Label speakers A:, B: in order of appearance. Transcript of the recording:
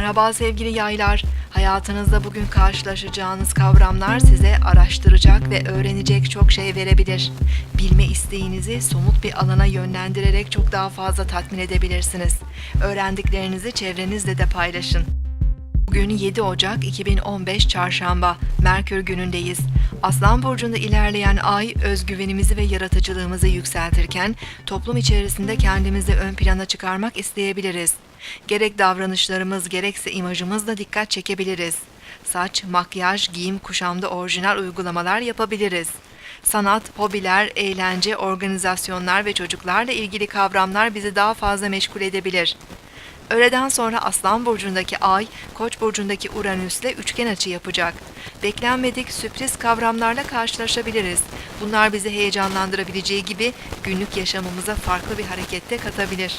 A: Merhaba sevgili yaylar. Hayatınızda bugün karşılaşacağınız kavramlar size araştıracak ve öğrenecek çok şey verebilir. Bilme isteğinizi somut bir alana yönlendirerek çok daha fazla tatmin edebilirsiniz. Öğrendiklerinizi çevrenizle de paylaşın. Bugün 7 Ocak 2015 Çarşamba. Merkür günündeyiz. Aslan burcunda ilerleyen ay özgüvenimizi ve yaratıcılığımızı yükseltirken toplum içerisinde kendimizi ön plana çıkarmak isteyebiliriz. Gerek davranışlarımız gerekse imajımızla dikkat çekebiliriz. Saç, makyaj, giyim, kuşamda orijinal uygulamalar yapabiliriz. Sanat, hobiler, eğlence, organizasyonlar ve çocuklarla ilgili kavramlar bizi daha fazla meşgul edebilir. Öğleden sonra Aslan burcundaki Ay, Koç burcundaki Uranüs'le üçgen açı yapacak. Beklenmedik sürpriz kavramlarla karşılaşabiliriz. Bunlar bizi heyecanlandırabileceği gibi günlük yaşamımıza farklı bir harekette katabilir.